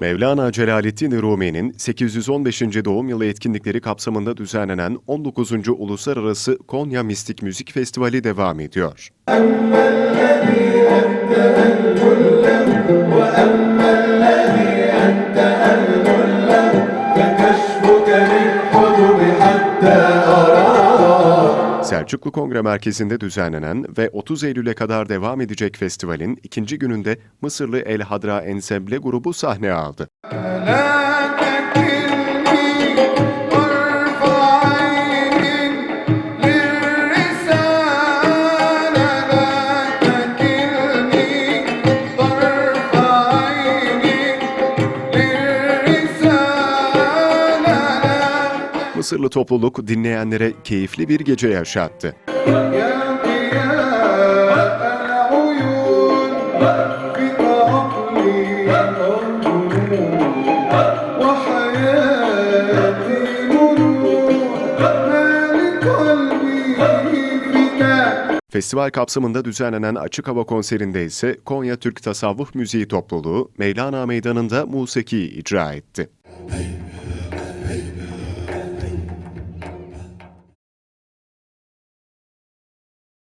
Mevlana Celaleddin Rumi'nin 815. doğum yılı etkinlikleri kapsamında düzenlenen 19. Uluslararası Konya Mistik Müzik Festivali devam ediyor. كشفك للحجب حتى أراه Selçuklu Kongre Merkezi'nde düzenlenen ve 30 Eylül'e kadar devam edecek festivalin ikinci gününde Mısırlı El Hadra Ensemble grubu sahne aldı. Mısırlı topluluk dinleyenlere keyifli bir gece yaşattı. Festival kapsamında düzenlenen açık hava konserinde ise Konya Türk Tasavvuf Müziği Topluluğu Mevlana Meydanı'nda musiki icra etti. Hey.